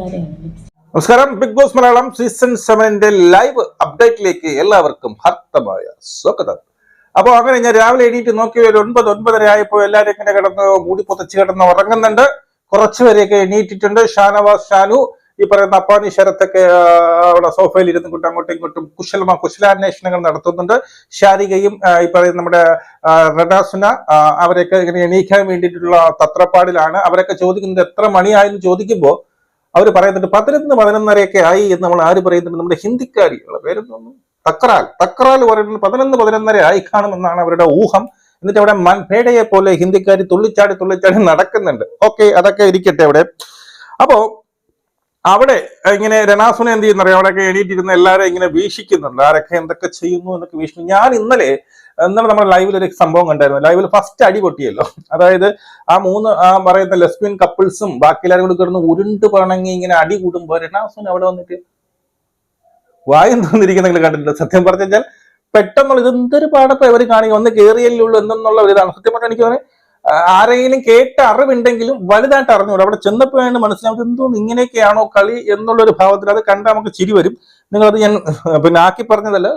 കാര്യമാണ് നമസ്കാരം. Bigg Boss Malayalam season സെവനിന്റെ ലൈവ് അപ്ഡേറ്റിലേക്ക് എല്ലാവർക്കും ഹർത്തമായ സ്വാഗതം. അപ്പോൾ അങ്ങനെ ഞാൻ രാവിലെ എണീറ്റ് നോക്കി ഒരു ഒൻപത് ഒൻപതര ആയപ്പോൾ എല്ലാവരും ഇങ്ങനെ കിടന്ന് മൂടി പൊതച്ച് കിടന്ന് ഉറങ്ങുന്നുണ്ട്. കുറച്ചുപേരെയൊക്കെ എണീറ്റിട്ടുണ്ട്. ഷാനവാസ് ഷാനു ഈ പറയുന്ന അപ്പാനി ശരത്തൊക്കെ അവിടെ സോഫയിൽ ഇരുന്ന് കൊണ്ട് അങ്ങോട്ടും ഇങ്ങോട്ടും കുശലമ കുശലാന്വേഷണങ്ങൾ നടത്തുന്നുണ്ട്. ശാരികയും ആ, ഈ പറയുന്ന നമ്മുടെ റഡാസുന അവരെയൊക്കെ ഇങ്ങനെ എണീക്കാൻ വേണ്ടിയിട്ടുള്ള തത്രപ്പാടിലാണ്. അവരൊക്കെ ചോദിക്കുന്നത് എത്ര മണിയായെന്ന് ചോദിക്കുമ്പോൾ അവർ പറയുന്നുണ്ട് പതിനൊന്ന് പതിനൊന്നരയൊക്കെ ആയി എന്ന് നമ്മൾ ആര് പറയുന്നുണ്ട്? നമ്മുടെ ഹിന്ദിക്കാരി പേരൊന്നും തക്രാൽ. തക്രാൽ പറയുന്നത് പതിനൊന്ന് പതിനൊന്നര ആയി കാണുമെന്നാണ് അവരുടെ ഊഹം. എന്നിട്ട് അവിടെ മൻപേടയെ പോലെ ഹിന്ദിക്കാരി തുള്ളിച്ചാടി തുള്ളിച്ചാടി നടക്കുന്നുണ്ട്. ഓക്കെ അതൊക്കെ ഇരിക്കട്ടെ അവിടെ. അപ്പോ അവിടെ ഇങ്ങനെ രണാസുനെ എന്ത് ചെയ്യുന്നറിയാം? അവിടെയൊക്കെ എണീറ്റിരുന്ന എല്ലാവരും ഇങ്ങനെ വീക്ഷിക്കുന്നുണ്ട്. ആരൊക്കെ എന്തൊക്കെ ചെയ്യുന്നു എന്നൊക്കെ വീക്ഷിക്കുന്നു. ഞാൻ ഇന്നലെ ഇന്നലെ നമ്മുടെ ലൈവിൽ ഒരു സംഭവം കണ്ടായിരുന്നു. ലൈവിൽ ഫസ്റ്റ് അടി പൊട്ടിയല്ലോ. അതായത് ആ മൂന്ന് ആ പറയുന്ന ലെസ്ബിയൻ കപ്പിൾസും ബാക്കി എല്ലാവരും കൂടി കിടന്ന് ഉരുണ്ട് പണങ്ങി ഇങ്ങനെ അടി കൂടുമ്പോൾ രണാസുൻ അവിടെ വന്നിട്ട് വായും തോന്നിരിക്കുന്ന നിങ്ങൾ കണ്ടിട്ടുണ്ട്. സത്യം പറഞ്ഞു കഴിഞ്ഞാൽ പെട്ടെന്നുള്ള ഇതെന്തൊരു പാടപ്പം ഇവർ കാണിക്കുക ഒന്ന് കേറിയല്ലേ ഉള്ളൂ എന്നുള്ള ഒരു ഇതാണ്. സത്യം പറഞ്ഞാൽ എനിക്ക് ആ, ആരെങ്കിലും കേട്ട അറിവുണ്ടെങ്കിലും വലുതായിട്ട് അറിഞ്ഞൂടെ? അവിടെ ചെന്നപ്പോഴാണ് മനസ്സിലാവും എന്തോന്ന് ഇങ്ങനെയൊക്കെയാണോ കളി എന്നുള്ളൊരു ഭാവത്തിൽ അത് കണ്ടാൽ നമുക്ക് ചിരി വരും. നിങ്ങളത് ഞാൻ പിന്നെ ആക്കി പറഞ്ഞതല്ല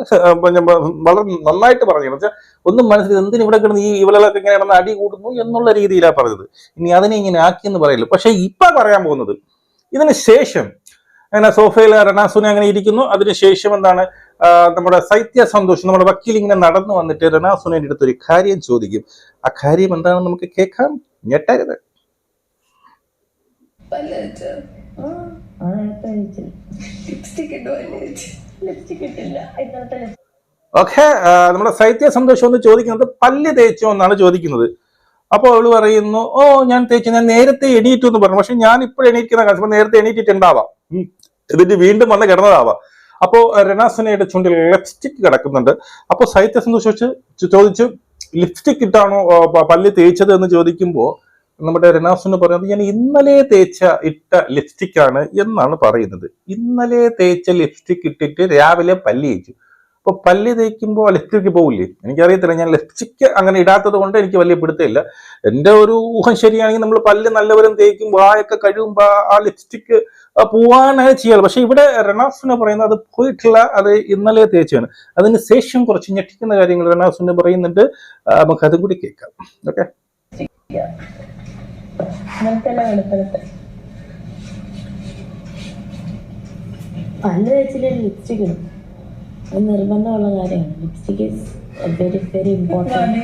വളരെ നന്നായിട്ട് പറഞ്ഞു. വെച്ചാൽ ഒന്നും മനസ്സിൽ എന്തിനു ഇവിടെ കിടന്ന് ഈ ഇവളൊക്കെ ഇങ്ങനെ കിടന്ന് അടി കൂടുന്നു എന്നുള്ള രീതിയിലാണ് പറഞ്ഞത്. ഇനി അതിനെ ഇങ്ങനെ ആക്കി എന്ന് പറയുള്ളൂ പക്ഷെ ഇപ്പൊ പറയാൻ പോകുന്നത് ഇതിന് ശേഷം അങ്ങനെ സോഫയിൽ റണാസുനെ അങ്ങനെ ഇരിക്കുന്നു. അതിനുശേഷം എന്താണ്? നമ്മുടെ സൈത്യ സന്തോഷം നമ്മുടെ വക്കീൽ ഇങ്ങനെ നടന്നു വന്നിട്ട് രണാസുനയുടെ അടുത്ത് ഒരു കാര്യം ചോദിക്കും. ആ കാര്യം എന്താണെന്ന് നമുക്ക് കേൾക്കാം. ഞെട്ടരുത്. ഓക്കെ നമ്മുടെ സൈത്യ സന്തോഷം ഒന്ന് ചോദിക്കുന്നത് പല്ല് തേച്ചോ എന്നാണ് ചോദിക്കുന്നത്. അപ്പോൾ അവൾ പറയുന്നു ഓ ഞാൻ തേച്ചു. ഞാൻ നേരത്തെ എണീറ്റു എന്ന് പറഞ്ഞു. പക്ഷെ ഞാൻ ഇപ്പോൾ എണീക്കുന്ന കാര്യം. നേരത്തെ എണീറ്റിട്ടുണ്ടാവാം. എന്നിട്ട് വീണ്ടും വന്ന് കിടന്നതാവാം. അപ്പോ രണാസനയുടെ ചുണ്ടിൽ ലിപ്സ്റ്റിക് കിടക്കുന്നുണ്ട്. അപ്പോൾ സൈത്യ സന്തോഷ് വെച്ച് ചോദിച്ചു ലിപ്സ്റ്റിക് ഇട്ടാണോ പല്ല് തേച്ചത്? എന്ന് ചോദിക്കുമ്പോൾ നമ്മുടെ രണാസുന് പറയുന്നത് ഞാൻ ഇന്നലെ തേച്ച ഇട്ട ലിപ്സ്റ്റിക് ആണ് എന്നാണ് പറയുന്നത്. ഇന്നലെ തേച്ച ലിപ്സ്റ്റിക് ഇട്ടിട്ട് രാവിലെ പല്ല് തേച്ചു പല്ലി തേക്കുമ്പോൾ ലെഫ്റ്റിലേക്ക് പോകില്ലേ എനിക്കറിയത്തില്ല ഞാൻ ലെഫ്റ്റിക്ക് അങ്ങനെ ഇടാത്തത് കൊണ്ട് എനിക്ക് വലിയ പിടുത്തമില്ല. എന്റെ ഒരു ഊഹം ശരിയാണെങ്കിൽ നമ്മൾ പല്ല് നല്ലവരും തേക്കുമ്പോൾ ആയൊക്കെ കഴിയുമ്പോ ആ ലിപ്സ്റ്റിക്ക് പോവാനാണ് ചെയ്യാറ്. പക്ഷെ ഇവിടെ റണാസുന പറയുന്നത് അത് പോയിട്ടില്ല അത് ഇന്നലെ തേച്ചാണ് അതിന് ശേഷം കുറച്ച് ഞെട്ടിക്കുന്ന കാര്യങ്ങൾ റണാസുന പറയുന്നുണ്ട്. നമുക്ക് അതും കൂടി കേൾക്കാം. ഓക്കെ? പല്ല് തേച്ചില്ല ലിപ്സ്റ്റിക് ഇടും. അത് നിർബന്ധമുള്ള കാര്യമാണ്. Lipstick is very very important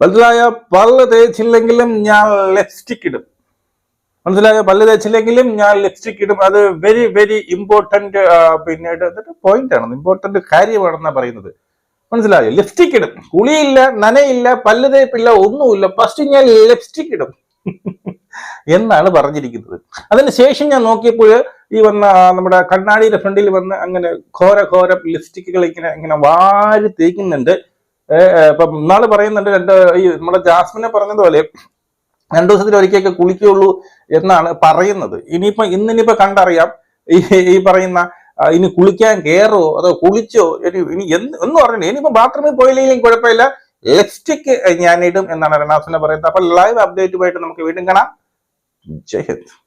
മനസ്സിലായ പല്ല് തേച്ചില്ലെങ്കിലും ഞാൻ ലിപ്സ്റ്റിക് ഇടും. മനസ്സിലായ? പല്ല് തേച്ചില്ലെങ്കിലും ഞാൻ ലിപ്സ്റ്റിക് ഇടും. അത് വെരി വെരി ഇമ്പോർട്ടന്റ് പിന്നീട് പോയിന്റ് ആണ്. ഇമ്പോർട്ടന്റ് കാര്യമാണെന്നാണ് പറയുന്നത്. മനസ്സിലായോ? ലിപ്സ്റ്റിക് ഇടും. കുളിയില്ല നനയില്ല പല്ല് തേപ്പില്ല ഒന്നുമില്ല. ഫസ്റ്റ് ഞാൻ ലിപ്സ്റ്റിക് ഇടും. എന്നാണ് പറഞ്ഞിരിക്കുന്നത്. അതിന് ശേഷം ഞാൻ നോക്കിയപ്പോൾ ഈ വന്ന നമ്മുടെ കണ്ണാടിയുടെ ഫ്രണ്ടിൽ വന്ന് അങ്ങനെ ഘോര ഘോര ലിപ്സ്റ്റിക്കുകൾ ഇങ്ങനെ ഇങ്ങനെ വാരി തേക്കുന്നുണ്ട്. ഇപ്പം നാൾ പറയുന്നുണ്ട് രണ്ട് ഈ നമ്മുടെ ജാസ്മിനെ പറഞ്ഞതുപോലെ രണ്ടു ദിവസത്തിൽ ഒരിക്കലൊക്കെ കുളിക്കുള്ളൂ എന്നാണ് പറയുന്നത്. ഇനിയിപ്പോ ഇന്നിനിപ്പോ കണ്ടറിയാം. ഈ പറയുന്ന ഇനി കുളിക്കാൻ കയറോ അതോ കുളിച്ചോ ഇനി എന്ന് പറഞ്ഞു ഇനിയിപ്പോ ബാത്റൂമിൽ പോയില്ലെങ്കിലും കുഴപ്പമില്ല. ലിപ്സ്റ്റിക് ഞാനിടും എന്നാണ് രണാസിനെ പറയുന്നത്. അപ്പൊ ലൈവ് അപ്ഡേറ്റുമായിട്ട് നമുക്ക് വീണ്ടും കാണാം. ജയ് ഹിന്ദ്.